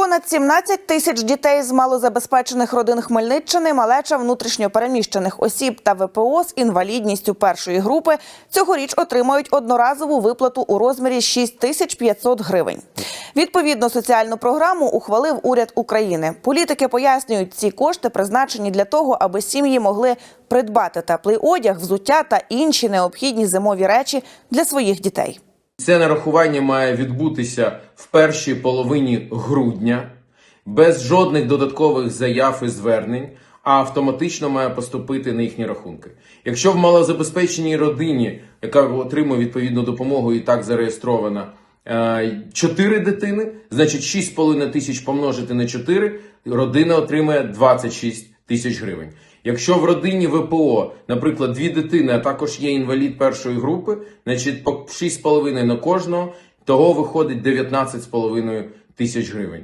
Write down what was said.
Понад 17 тисяч дітей з малозабезпечених родин Хмельниччини, малеча внутрішньопереміщених осіб та ВПО з інвалідністю першої групи цьогоріч отримають одноразову виплату у розмірі 6 тисяч 500 гривень. Відповідно, соціальну програму ухвалив уряд України. Політики пояснюють, ці кошти призначені для того, аби сім'ї могли придбати теплий одяг, взуття та інші необхідні зимові речі для своїх дітей. Це нарахування має відбутися в першій половині грудня без жодних додаткових заяв і звернень, а автоматично має поступити на їхні рахунки. Якщо в малозабезпеченій родині, яка отримує відповідну допомогу і так зареєстрована, 4 дитини, значить 6,5 тисяч помножити на 4, родина отримає 26 тисяч гривень. Якщо в родині ВПО, наприклад, дві дитини, а також є інвалід першої групи, значить по 6,5 на кожного, того виходить 19,5 тисяч гривень.